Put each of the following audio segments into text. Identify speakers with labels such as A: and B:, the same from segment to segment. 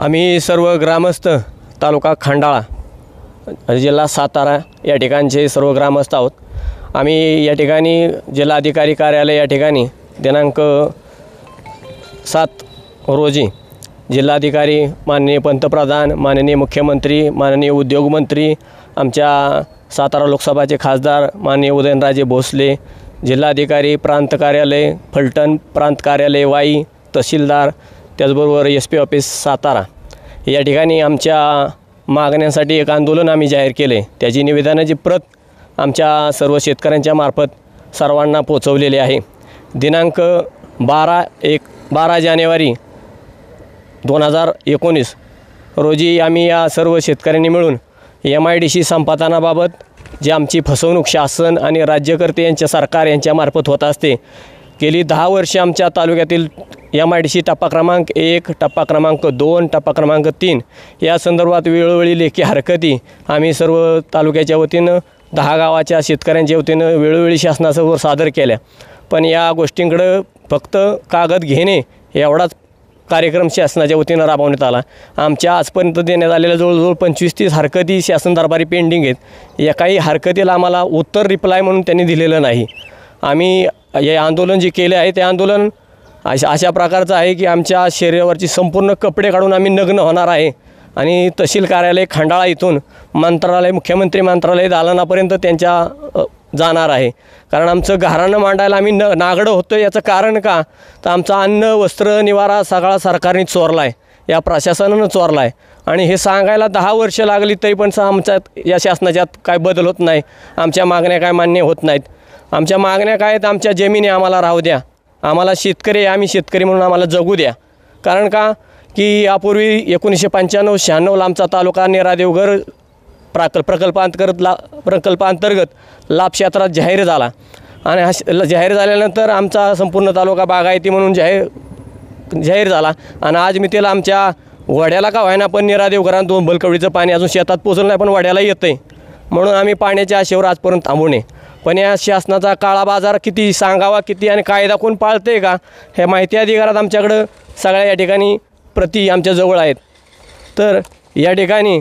A: आम्ही सर्व ग्रामस्थ तालुका खंडाळा जिल्हा सातारा या ठिकाणचे सर्व ग्रामस्थ आहोत. आम्ही या ठिकाणी जिल्हाधिकारी कार्यालय या ठिकाणी दिनांक सात रोजी जिल्हाधिकारी माननीय पंतप्रधान माननीय मुख्यमंत्री माननीय उद्योगमंत्री आमच्या सातारा लोकसभाचे खासदार माननीय उदयनराजे भोसले जिल्हाधिकारी प्रांत कार्यालय फलटण प्रांत कार्यालय वाई तहसीलदार त्याचबरोबर एस पी ऑफिस सातारा. या ठिकाणी आमच्या मागण्यांसाठी एक आंदोलन आम्ही जाहीर केले. त्याची निवेदनाची प्रत आमच्या सर्व शेतकऱ्यांच्या मार्फत सर्वांना पोचवलेली आहे. दिनांक बारा एक बारा जानेवारी दोन हजार एकोणीस रोजी आम्ही या सर्व शेतकऱ्यांनी मिळून एम आय डी सी संपादनाबाबत जी आमची फसवणूक शासन आणि राज्यकर्ते यांच्या सरकार यांच्यामार्फत होत असते गेली दहा वर्षे आमच्या तालुक्यातील एम आय डी सी टप्पा क्रमांक एक टप्पा क्रमांक दोन टप्पा क्रमांक तीन या संदर्भात वेळोवेळी लेखी हरकती आम्ही सर्व तालुक्याच्या वतीनं दहा गावाच्या शेतकऱ्यांच्या वतीनं वेळोवेळी शासनासमोर सादर केल्या. पण या गोष्टींकडं फक्त कागद घेणे एवढाच कार्यक्रम शासनाच्या वतीनं राबवण्यात आला. आमच्या आजपर्यंत देण्यात आलेल्या जवळजवळ पंचवीस तीस हरकती शासन दरबारी पेंडिंग आहेत. या काही हरकतीला आम्हाला उत्तर रिप्लाय म्हणून त्यांनी दिलेलं नाही. आम्ही हे आंदोलन जे केले आहे ते आंदोलन अशा अशा प्रकारचं आहे की आमच्या शरीरावरची संपूर्ण कपडे काढून आम्ही नग्न होणार आहे. आणि तहसील कार्यालय खंडाळा इथून मंत्रालय मुख्यमंत्री मंत्रालय दालनापर्यंत त्यांच्या जाणार आहे. कारण आमचं घरानं मांडायला आम्ही न नागडं होतो याचं कारण का? तर आमचं अन्न वस्त्र निवारा सगळा सरकारने चोरला आहे या प्रशासनानं चोरला आहे आणि हे सांगायला दहा वर्ष लागली तरी पण आमच्यात या शासनाच्यात काय बदल होत नाही. आमच्या मागण्या काय मान्य होत नाहीत. आमच्या मागण्या काय आहेत? आमच्या जमिनी आम्हाला राहू द्या. आम्हाला शेतकरी आम्ही शेतकरी म्हणून आम्हाला जगू द्या. कारण का? की यापूर्वी एकोणीसशे पंच्याण्णव शहाण्णवला आमचा तालुका नेरादेवघर प्राकल प्रकल्पांतर्गत ला प्रकल्पांतर्गत लाभ क्षेत्रात जाहीर झाला. आणि हा जाहीर झाल्यानंतर आमचा संपूर्ण तालुका बागायती म्हणून जाहीर जाहीर झाला. आणि आज मी त्याला आमच्या वड्याला का व्हायना पण निरादेवघरात दोन बलकवडीचं पाणी अजून शेतात पोचलं नाही पण वड्याला येतं आहे म्हणून आम्ही पाण्याच्या आशेवर आजपर्यंत थांबू नये. पण या शासनाचा काळा बाजार किती सांगावा किती आणि कायदा कोण पाळते का हे माहिती अधिकारात आमच्याकडं सगळ्या या ठिकाणी प्रती आमच्याजवळ आहेत. तर या ठिकाणी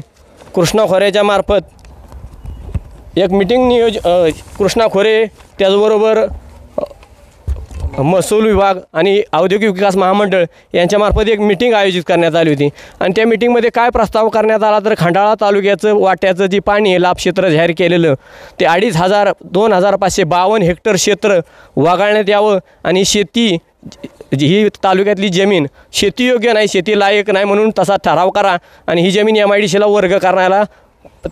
A: कृष्णा खोऱ्याच्या मार्फत एक मिटिंग नियोज कृष्णा खोरे त्याचबरोबर महसूल विभाग आणि औद्योगिक विकास महामंडळ यांच्यामार्फत एक मिटिंग आयोजित करण्यात आली होती. आणि त्या मिटिंगमध्ये काय प्रस्ताव करण्यात आला तर खंडाळा तालुक्याचं वाट्याचं जे पाणी आहे लाभक्षेत्र जाहीर केलेलं ते अडीच हजार दोन हजार पाचशे बावन्न हेक्टर क्षेत्र वागाळण्यात यावं आणि शेती ही तालुक्यातली जमीन शेतीयोग्य नाही शेती लायक नाही म्हणून तसा ठराव करा आणि ही जमीन एम आय डी सीला वर्ग करण्याला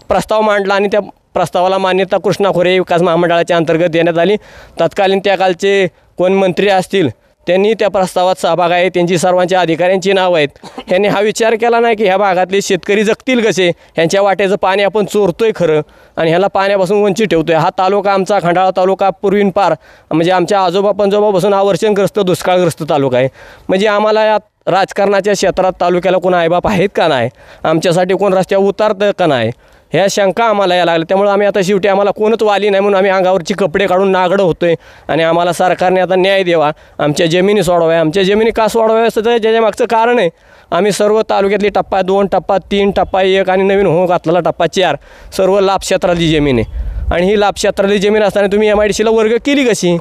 A: प्रस्ताव मांडला आणि त्या प्रस्तावाला मान्यता कृष्णा खोरे विकास महामंडळाच्या अंतर्गत देण्यात आली. तत्कालीन त्या कालचे कोण मंत्री असतील त्यांनी त्या प्रस्तावात सहभाग आहे. त्यांची सर्वांच्या अधिकाऱ्यांची नावं आहेत. ह्यांनी हा विचार केला नाही की ह्या भागातले शेतकरी जगतील कसे? ह्यांच्या वाट्याचं पाणी आपण चोरतोय खरं आणि ह्याला पाण्यापासून वंचित ठेवतोय. हा तालुका आमचा खंडाळा तालुका पूर्वीन पार. म्हणजे आमच्या आजोबा पंजोबापासून हा वर्षणग्रस्त दुष्काळग्रस्त तालुका आहे. म्हणजे आम्हाला या राजकारणाच्या क्षेत्रात तालुक्याला कोण आईबाप आहेत का नाही? आमच्यासाठी कोण रस्त्यावर उतारतं का नाही? ह्या शंका आम्हाला या लागल्या. त्यामुळे आम्ही आता शेवटी आम्हाला कोणच वाली नाही म्हणून आम्ही अंगावरची कपडे काढून नागडं होतोय. आणि आम्हाला सरकारने आता न्याय द्यावा. आमच्या जमिनी सोडवाव्या आमच्या जमिनी का सोडवाव्या असं ज्याच्या मागचं कारण आहे. आम्ही सर्व तालुक्यातली टप्पा दोन टप्पा तीन टप्पा एक आणि नवीन हो घातलेला टप्पा चार. सर्व लाभ क्षेत्रातली जमीन आहे. आणि ही लाभ क्षेत्रातली जमीन असताना तुम्ही एम आय डी सीला वर्ग केली कशी?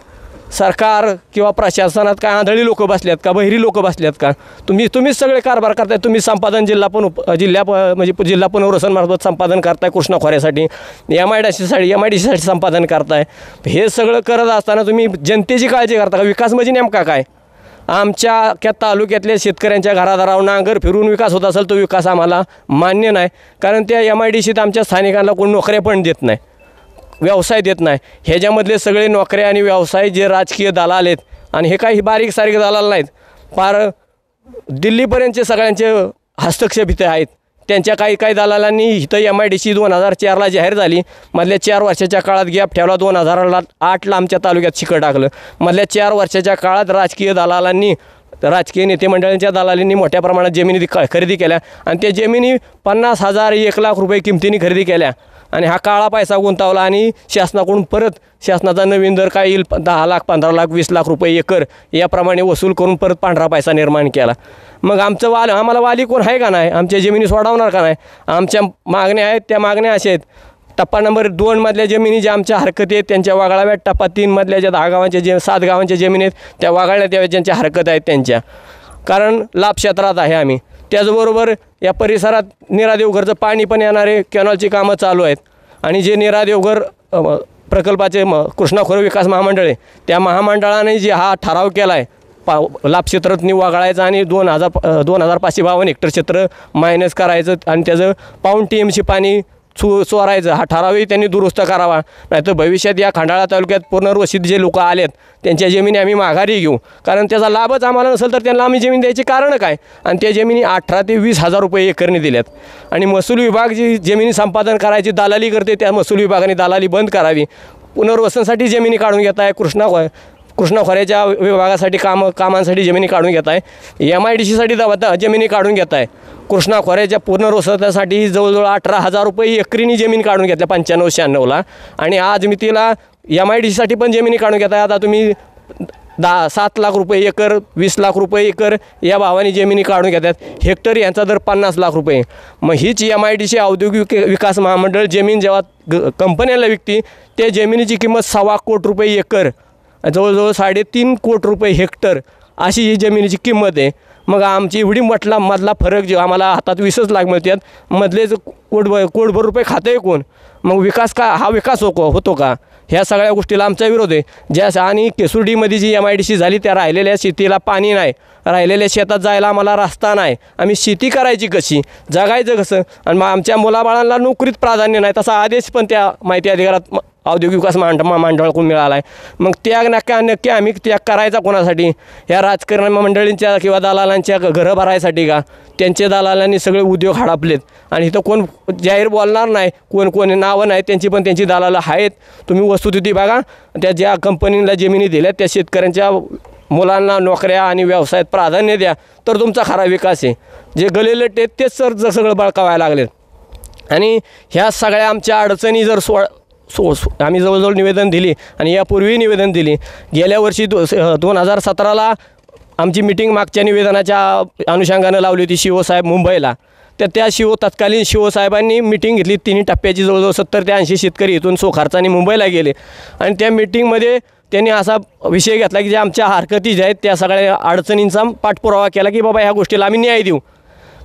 A: सरकार किंवा प्रशासनात काय आंधळी लोक बसल्यात का? बहिरी लोक बसल्यात का? तुम्ही तुम्हीच सगळे कारभार करताय. तुम्ही संपादन जिल्हा पण उप जिल्हा प- म्हणजे जिल्हा पुनर्वसनमार्फत संपादन करताय कृष्णा खोऱ्यासाठी. एम आय डी सीसाठी एम आय डी सीसाठी संपादन करताय. हे सगळं करत असताना तुम्ही जनतेची काळजी करता का? विकास म्हणजे नेमका काय? आमच्या त्या तालुक्यातल्या शेतकऱ्यांच्या घरादारावर नांगर फिरून विकास होत असेल तो विकास आम्हाला मान्य नाही. कारण त्या एम आय डी सीत आमच्या स्थानिकांना कोण नोकऱ्या पण देत नाही. व्यवसाय देत नाही. ह्याच्यामधले सगळे नोकऱ्या आणि व्यवसाय जे राजकीय दलाल आहेत आणि हे काही बारीक सारीक दलाल नाहीत फार दिल्लीपर्यंतचे सगळ्यांचे हस्तक्षेप इथे आहेत. त्यांच्या काही काही दलालांनी इथं एम आय डी सी दोन हजार चारला जाहीर झाली. मधल्या चार वर्षाच्या काळात गॅप ठेवला दोन हजाराला आठला आमच्या तालुक्यात शिकं टाकलं. मधल्या चार वर्षाच्या काळात राजकीय दलालांनी राजकीय नेते मंडळांच्या दलालींनी मोठ्या प्रमाणात जमिनी ख- खरेदी केल्या आणि त्या जमिनी पन्नास हजार एक लाख रुपये किमतीने खरेदी केल्या. आणि हा काळा पैसा गुंतवला आणि शासनाकडून परत शासनाचा नवीन दर काय येईल? दहा लाख पंधरा लाख वीस लाख रुपये एकर याप्रमाणे वसूल करून परत पांढरा पैसा निर्माण केला. मग आमचं वाल आम्हाला वाली कोण आहे का नाही? आमच्या जमिनी सोडवणार का नाही? आमच्या मागण्या आहेत त्या मागण्या अशा आहेत. टप्पा नंबर दोनमधल्या जमिनी ज्या आमच्या हरकती आहेत त्यांच्या वगळाव्यात टप्पा तीनमधल्या ज्या दहा गावांच्या जे सात गावांच्या जमिनी आहेत त्या वगळण्यात याव्यात ज्यांच्या हरकत आहेत त्यांच्या. कारण लाभ क्षेत्रात आहे आम्ही. त्याचबरोबर या परिसरात निरा देवघरचं पाणी पण येणारे कॅनॉलची कामं चालू आहेत. आणि जे निरा देवघर प्रकल्पाचे म कृष्णा खोरे विकास महामंडळ आहे त्या महामंडळाने जे हा ठराव केला आहे पा लाभ क्षेत्रातनी वागळायचं आणि दोन हजार दोन हजार पाचशे बावन्न हेक्टर क्षेत्र मायनस करायचं आणि त्याचं पाऊण टी एम सी पाणी चो चोरायचं. हा ठरावही त्यांनी दुरुस्त करावा. नाहीतर भविष्यात या खंडाळा तालुक्यात पुनर्वसित जे लोक आलेत त्यांच्या जमिनी आम्ही माघारी घेऊ. कारण त्याचा लाभच आम्हाला नसेल तर त्यांना आम्ही जमीन द्यायची कारण काय? आणि त्या जमिनी अठरा ते वीस हजार रुपये एकरने दिल्यात. आणि महसूल विभाग जी जमिनी संपादन करायची दलाली करते त्या महसूल विभागाने दलाली बंद करावी. पुनर्वसनसाठी जमिनी काढून घेत आहे कृष्णा खो कृष्णा खोऱ्याच्या विभागासाठी कामं कामांसाठी जमिनी काढून घेत आहे एम आय डी सीसाठी द जमिनी काढून घेत आहे कृष्णा खोऱ्याच्या पुनर्वसनासाठी जवळजवळ अठरा हजार रुपये एकरीनी जमीन काढून घेतल्या पंच्याण्णव शहाण्णवला. आणि आज मी तिला एम आय डी सीसाठी पण जमिनी काढून घेत आहे आता तुम्ही दहा सात लाख रुपये एकर वीस लाख रुपये एकर या भावाने जमिनी काढून घेतात हेक्टर यांचा दर पन्नास लाख रुपये. मग हीच एम आय डी सी औद्योगिक विकास महामंडळ जमीन जेव्हा ग कंपन्याला विकती त्या जमिनीची किंमत सव्वा कोटी रुपये एकर जवळजवळ साडेतीन कोटी रुपये हेक्टर अशी ही जमिनीची किंमत आहे. मग आमची एवढी म्हटला मधला फरक जे आम्हाला हातात वीसच लाख मिळतात मधलेच कोट कोटभर रुपये खातं आहे कोण? मग विकास का हा विकास होको होतो का? ह्या सगळ्या गोष्टीला आमचा विरोध आहे. ज्या आणि केसुर्डीमध्ये जी एम आय डी सी झाली त्या राहिलेल्या शेतीला पाणी नाही. राहिलेल्या शेतात जायला आम्हाला रस्ता नाही. आम्ही शेती करायची कशी? जगायचं कसं? आणि मग आमच्या मुलाबाळांना नोकरीत प्राधान्य नाही तसा आदेश पण त्या माहिती अधिकारात औद्योगिक विकास मांड मंडळाकडून मिळाला आहे मग त्याग नक्की नक्की आम्ही त्याग करायचा कोणासाठी? या राजकारण मंडळींच्या किंवा दलालांच्या घरं भरायसाठी का? त्यांच्या दलालांनी सगळे उद्योग हडपलेत. आणि इथं कोण जाहीर बोलणार नाही कोण कोण नावं नाही त्यांची पण त्यांची दलालं आहेत. तुम्ही वस्तुस्थिती बघा. त्या ज्या कंपनीला जमिनी दिल्या त्या शेतकऱ्यांच्या मुलांना नोकऱ्या आणि व्यवसायात प्राधान्य द्या तर तुमचा खरा विकास आहे. जे गलेले आहेत तेच सर जर सगळं बळकावायला लागलेत. आणि ह्या सगळ्या आमच्या अडचणी जर सो सो- आम्ही जवळजवळ निवेदन दिली आणि यापूर्वी निवेदन दिली. गेल्या वर्षी दो दोन हजार सतराला आमची मिटिंग मागच्या निवेदनाच्या अनुषंगानं लावली होती शिवसाहेब मुंबईला. तर त्या शिव तत्कालीन शिवसाहेबांनी मिटिंग घेतली. तिन्ही टप्प्याची जवळजवळ सत्तर ते ऐंशी शेतकरी इथून सोखारचानी मुंबईला गेले. आणि त्या मिटिंगमध्ये त्यांनी असा विषय घेतला की जे आमच्या हरकती ज्या आहेत त्या सगळ्या अडचणींचा पाठपुरावा केला की बाबा ह्या गोष्टीला आम्ही न्याय देऊ.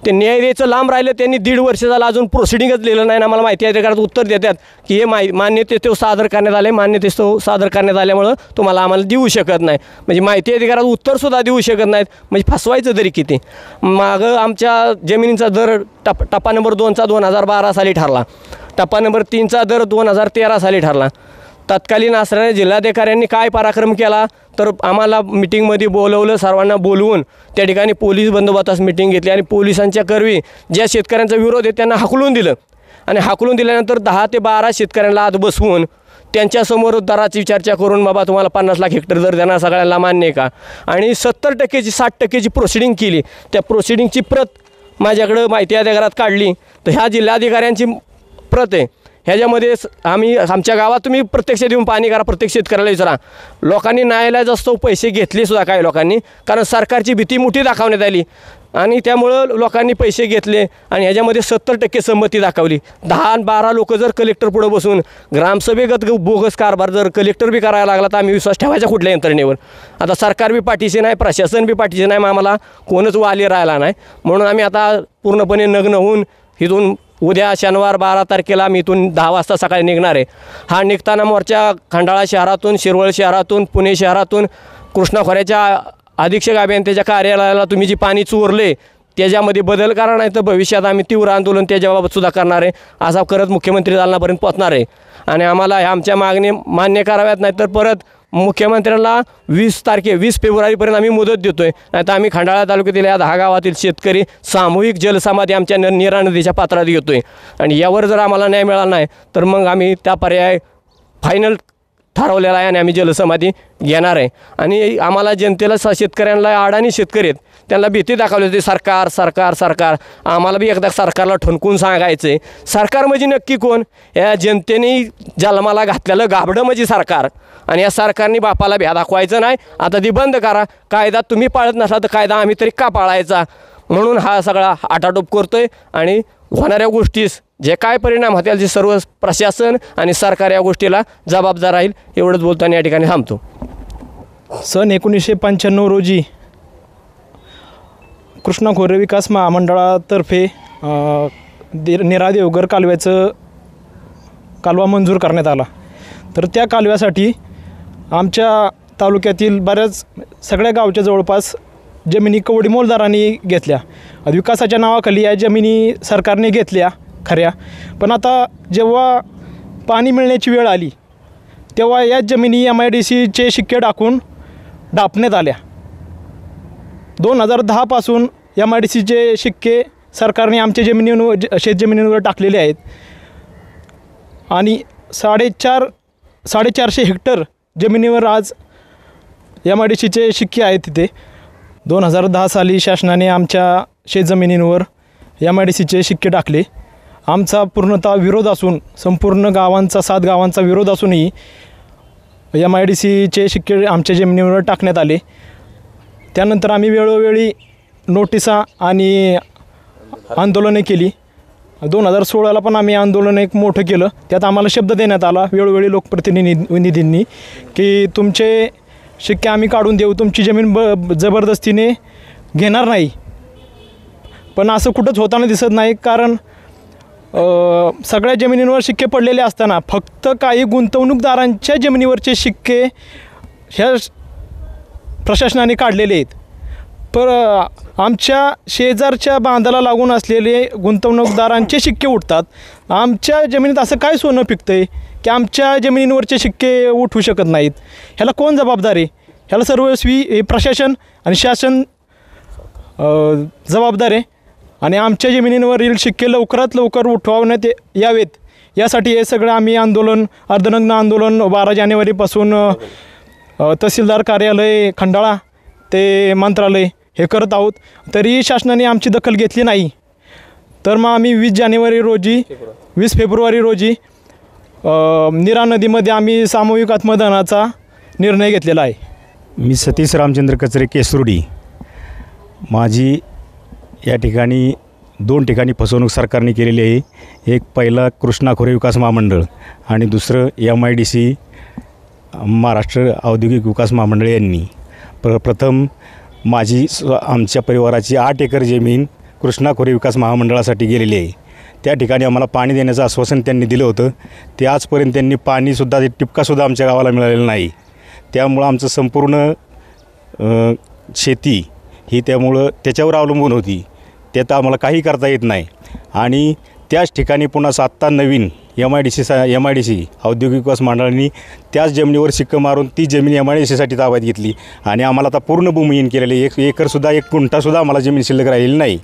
A: ते न्याय द्यायचं लांब राहिलं त्यांनी दीड वर्ष झालं अजून प्रोसिडिंगच लिहिलं नाही आम्हाला माहिती आहे त्याच्यात उत्तर देतात की हे माहि मान्यतेस्तव सादर करण्यात आले मान्यतेस्तव सादर करण्यात आल्यामुळं तुम्हाला आम्हाला देऊ शकत नाही. म्हणजे माहिती अधिकारात उत्तरसुद्धा देऊ शकत नाहीत म्हणजे फसवायचं तरी किती? मागं आमच्या जमिनींचा दर टप टप्पा नंबर दोनचा दोन हजार बारा साली ठरला. टप्पा नंबर तीनचा दर दोन हजार तेरा साली ठरला. तत्कालीन असणाऱ्या जिल्हाधिकाऱ्यांनी काय पराक्रम केला? तर आम्हाला मिटिंगमध्ये बोलवलं सर्वांना बोलवून त्या ठिकाणी पोलीस बंदोबस्तात मिटिंग घेतली आणि पोलिसांच्या करवी ज्या शेतकऱ्यांचा विरोध आहे त्यांना हाकलून दिलं. आणि हाकलून दिल्यानंतर दहा ते बारा शेतकऱ्यांना आत बसवून त्यांच्यासमोर दराची चर्चा करून बाबा तुम्हाला पन्नास लाख हेक्टर दर देणार सगळ्यांना मान्य आहे का? आणि सत्तर टक्केची साठ टक्केची प्रोसिडिंग केली. त्या प्रोसिडिंगची प्रत माझ्याकडं माहिती अधिकारात काढली. तर ह्या जिल्हाधिकाऱ्यांची प्रत आहे. ह्याच्यामध्ये आम्ही आमच्या गावात तुम्ही प्रत्यक्ष देऊन पाणी करा प्रत्येक शेतकऱ्याला विचारा. लोकांनी न्यायालयात असतो पैसे घेतले सुद्धा काही लोकांनी कारण सरकारची भीती मोठी दाखवण्यात आली. आणि त्यामुळं लोकांनी पैसे घेतले आणि ह्याच्यामध्ये सत्तर टक्के संमती दाखवली. दहा आणि बारा लोक जर कलेक्टर पुढं बसून ग्रामसभेगत बोगस कारभार जर कलेक्टर बी करायला लागला तर आम्ही विश्वास ठेवायचा कुठल्या यंत्रणेवर. आता सरकार बी पाठीशी नाही प्रशासन बी पाठीशी नाही मग आम्हाला कोणच वाली राहिला नाही. म्हणून आम्ही आता पूर्णपणे नग्न होऊन इथून उद्या शनिवार बारा तारखेला मी इथून दहा वाजता सकाळी निघणार आहे. हा निघताना मोर्चा खंडाळा शहरातून शिरवळ शहरातून पुणे शहरातून कृष्णाखोऱ्याच्या अधीक्षक अभियंत्याच्या कार्यालयाला तुम्ही जी पाणी चोरले त्याच्यामध्ये बदल करा नाही तर भविष्यात आम्ही तीव्र आंदोलन त्याच्याबाबत सुद्धा करणार आहे. असा करत मुख्यमंत्री दालनापर्यंत पोचणार आहे. आणि आम्हाला ह्या आमच्या मागणी मान्य कराव्यात नाही तर परत मुख्यमंत्र्यांना वीस तारखे वीस फेब्रुवारीपर्यंत आम्ही मुदत देतो आहे नाही तर आम्ही खंडाळा तालुक्यातील या दहा गावातील शेतकरी सामूहिक जलसमाधी आमच्या न निरा नदीच्या पात्रात घेतो आहे आणि यावर जर आम्हाला न्याय मिळाला नाही तर मग आम्ही त्या पर्याय फायनल ठरवलेला आहे आणि आम्ही जलसमाधी घेणार आहे. आणि आम्हाला जनतेला स शेतकऱ्यांना अडाणी शेतकरी आहेत त्यांना भीती दाखवली होती सरकार सरकार सरकार. आम्हाला बी एकदा सरकारला ठणकून सांगायचं आहे सरकार म्हणजे नक्की कोण? या जनतेने जन्माला घातलेलं गाबडं म्हणजे सरकार. आणि या सरकारने बापाला भ्या दाखवायचं नाही. आता ती बंद करा. कायदा तुम्ही पाळत नसला तर कायदा आम्ही तरी का पाळायचा? म्हणून हा सगळा आटाटोप करतोय आणि होणाऱ्या गोष्टीस जे काय परिणाम होतील जे सर्व प्रशासन आणि सरकार या गोष्टीला जबाबदार राहील. एवढंच बोलताना या ठिकाणी थांबतो.
B: सन एकोणीसशे पंच्याण्णव रोजी कृष्णा खोरे विकास महामंडळातर्फे निरा देवघर कालव्याचं कालवा मंजूर करण्यात आला. तर त्या कालव्यासाठी आमच्या तालुक्यातील बऱ्याच सगळ्या गावच्या जवळपास जमिनी कवडीमोलदारांनी घेतल्या. विकासाच्या नावाखाली या जमिनी सरकारने घेतल्या खऱ्या. पण आता जेव्हा पाणी मिळण्याची वेळ आली तेव्हा याच जमिनी एम आय डी सीचे शिक्के टाकून डापण्यात आल्या. दोन हजार दहापासून एम आय डी सीचे शिक्के सरकारने आमच्या जमिनींवर शेतजमिनींवर टाकलेले आहेत. आणि साडेचार साडेचारशे हेक्टर जमिनीवर आज एम आय डी सीचे शिक्के आहेत तिथे. दोन हजार दहा साली शासनाने आमच्या शेतजमिनींवर एम आय डी सीचे शिक्के टाकले. आमचा पूर्णतः विरोध असून संपूर्ण गावांचा सात गावांचा विरोध असूनही एम आय डी सीचे शिक्के आमच्या जमिनीवर टाकण्यात आले. त्यानंतर आम्ही वेळोवेळी नोटिसा आणि आंदोलने केली. दोन हजार सोळाला पण आम्ही आंदोलन एक मोठं केलं. त्यात आम्हाला शब्द देण्यात आला वेळोवेळी लोकप्रतिनिधी निधींनी की तुमचे शिक्के आम्ही काढून देऊ तुमची जमीन ब जबरदस्तीने घेणार नाही. पण असं कुठंच होताना दिसत नाही कारण सगळ्या जमिनींवर शिक्के पडलेले असताना फक्त काही गुंतवणूकदारांच्या जमिनीवरचे शिक्के ह्या प्रशासनाने काढलेले आहेत. पर आमच्या शेजारच्या बांधाला लागून असलेले गुंतवणूकदारांचे शिक्के उठतात आमच्या जमिनीत असं काय सोनं पिकतं आहे की आमच्या जमिनींवरचे शिक्के उठवू शकत नाहीत. ह्याला कोण जबाबदार आहे? ह्याला सर्वस्वी प्रशासन आणि शासन जबाबदार आहे. आणि आमच्या जमिनींवरील शिक्के लवकरात लवकर उठवण्यात यावेत. यासाठी हे सगळं आम्ही आंदोलन अर्धनग्न आंदोलन बारा जानेवारीपासून तहसीलदार कार्यालय खंडाळा ते मंत्रालय हे करत आहोत. तरीही शासनाने आमची दखल घेतली नाही. तर मग आम्ही वीस जानेवारी रोजी वीस फेब्रुवारी रोजी निरा नदीमध्ये आम्ही सामूहिक आत्मदानाचा निर्णय घेतलेला आहे.
C: मी सतीश रामचंद्र कचरे केसरुडी. माझी या ठिकाणी दोन ठिकाणी फसवणूक सरकारने केलेली आहे. एक पहिला कृष्णा खोरे विकास महामंडळ आणि दुसरं M I D C Maharashtra औद्योगिक विकास महामंडळ यांनी. प्र प्रथम माझी स्व आमच्या परिवाराची आठ एकर जमीन कृष्णा खोरे विकास महामंडळासाठी गेलेली आहे. त्या ठिकाणी आम्हाला पाणी देण्याचं आश्वासन त्यांनी दिलं होतं. ते आजपर्यंत त्यांनी पाणीसुद्धा ते टिपकासुद्धा आमच्या गावाला मिळालेलं नाही. त्यामुळं आमचं संपूर्ण शेती ही त्यामुळं त्याच्यावर अवलंबून होती. त्यात आम्हाला काही करता येत नाही. आणि त्याच ठिकाणी पुन्हा आत्ता नवीन एम आय डी सी सा एम आय डी सी औद्योगिक विकास मंडळाने त्याच जमिनीवर शिक्क मारून ती जमीन एम आय डी सीसाठी ताब्यात घेतली. आणि आम्हाला आता पूर्ण भूमिहीन केलेली एक एकरसुद्धा एक गुंठासुद्धा आम्हाला जमीन शिल्लक राहिलेली नाही.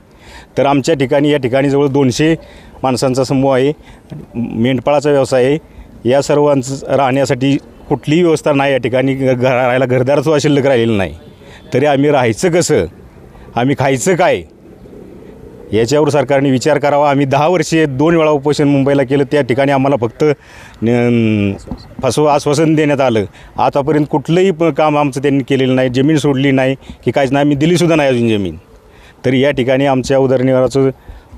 C: तर आमच्या ठिकाणी या ठिकाणी जवळ दोनशे माणसांचा समूह आहे. मेंढपाळाचा व्यवसाय आहे. या सर्वांचं राहण्यासाठी कुठलीही व्यवस्था नाही या ठिकाणी. घर राहायला घरदारसुद्धा शिल्लक राहिलेलं नाही. तरी आम्ही राहायचं कसं? आम्ही खायचं काय? याच्यावर सरकारने विचार करावा. आम्ही दहा वर्षे दोन वेळा उपोषण मुंबईला केलं. त्या ठिकाणी आम्हाला फक्त न- फसव आश्वासन देण्यात आलं. आतापर्यंत कुठलंही काम आमचं त्यांनी केलेलं नाही. जमीन सोडली नाही की काहीच नाही. आम्ही दिलीसुद्धा नाही अजून जमीन. तरी या ठिकाणी आमच्या उदरनिर्वाहाचं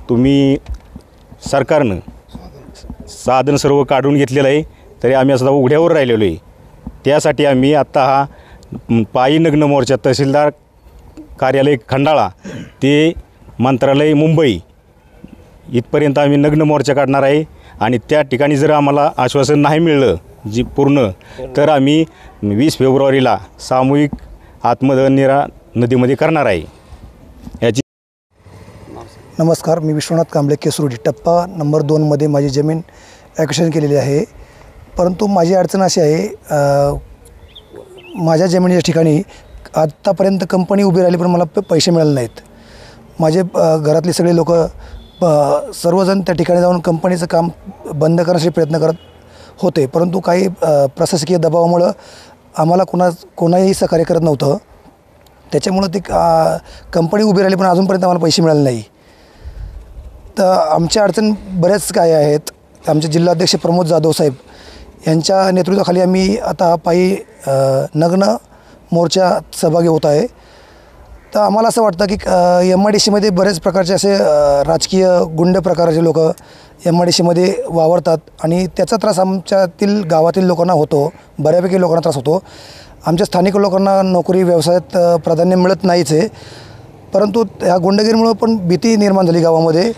C: तुम्ही सरकारनं साधन सर्व काढून घेतलेलं आहे. तरी आम्ही असं उघड्यावर राहिलेलो आहे. त्यासाठी आम्ही आत्ता हा पायी नग्न मोर्चा तहसीलदार कार्यालय खंडाळा ते मंत्रालय मुंबई. इथपर्यंत आम्ही नग्न मोर्चा काढणार आहे आणि त्या ठिकाणी जर आम्हाला आश्वासन नाही मिळलं जी पूर्ण तर आम्ही वीस फेब्रुवारीला सामूहिक आत्मदहन निरा नदीमध्ये करणार आहे. याची
D: नमस्कार मी विश्वनाथ कांबळे केसुर्डी टप्पा नंबर दोनमध्ये माझी जमीन ॲक्शन केलेली आहे. परंतु माझी अडचण अशी आहे माझ्या जमिनीच्या ठिकाणी आत्तापर्यंत कंपनी उभी राहिली पण मला पैसे मिळाले नाहीत. माझे घरातले सगळे लोक सर्वजण त्या ठिकाणी जाऊन कंपनीचं काम बंद करण्यासाठी प्रयत्न करत होते. परंतु काही प्रशासकीय दबावामुळं आम्हाला कोणा कोणाही सहकार्य करत नव्हतं. त्याच्यामुळं ती कंपनी उभी राहिली पण अजूनपर्यंत आम्हाला पैसे मिळाले नाही. तर आमच्या अडचण बऱ्याच काय आहेत. आमचे जिल्हाध्यक्ष प्रमोद जाधव साहेब यांच्या नेतृत्वाखाली आम्ही आता पायी नग्न मोर्चा सहभागी होत आहे. तर आम्हाला असं वाटतं की एम आय डी सीमध्ये बरेच प्रकारचे असे राजकीय गुंड प्रकाराचे लोक एम आय डी सीमध्ये वावरतात आणि त्याचा त्रास आमच्यातील गावातील लोकांना होतो बऱ्यापैकी लोकांना त्रास होतो. आमच्या स्थानिक लोकांना नोकरी व्यवसायात प्राधान्य मिळत नाहीच आहे. परंतु ह्या गुंडगिरीमुळं पण भीती निर्माण झाली गावामध्ये.